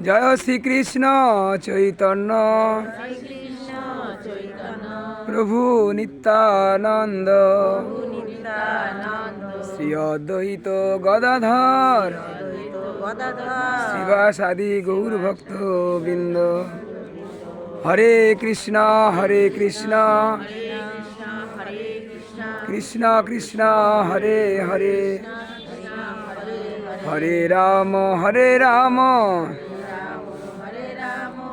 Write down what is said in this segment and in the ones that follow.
জয় শ্রীকৃষ্ণ চৈতন্য। প্রভু নিত্যানন্দ। শ্রী অদ্বৈত গদাধর। শিবাসাদি গৌর ভক্ত বৃন্দ। হরে কৃষ্ণ হরে কৃষ্ণ। কৃষ্ণ কৃষ্ণ, হরে হরে। হরে রাম হরে রাম।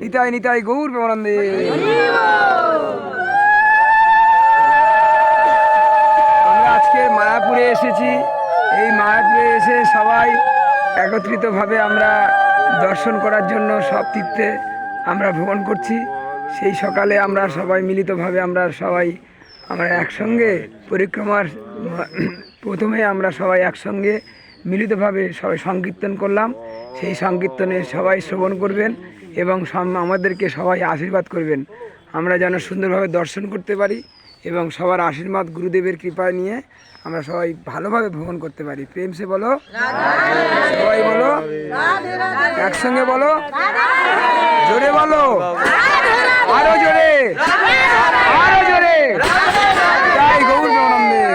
নিতাই নিতাই, গৌর প্রেমানন্দে। আমরা আজকে মায়াপুরে এসেছি। এই মায়াপুরে এসে সবাই একত্রিতভাবে আমরা দর্শন করার জন্য সব তীর্থে আমরা ভ্রমণ করছি। সেই সকালে আমরা সবাই মিলিতভাবে আমরা সবাই আমরা একসঙ্গে পরিক্রমার প্রথমে আমরা সবাই একসঙ্গে মিলিতভাবে সবাই সংকীর্তন করলাম। সেই সংকীর্তনে সবাই শ্রবণ করবেন। এবং আমাদেরকে সবাই আশীর্বাদ করবেন। আমরা যেন সুন্দরভাবে দর্শন করতে পারি এবং সবার আশীর্বাদ, গুরুদেবের কৃপা নিয়ে আমরা সবাই ভালোভাবে ভ্রমণ করতে পারি। প্রেম সে বলো, সবাই বলো, একসঙ্গে বলো, জোরে বলো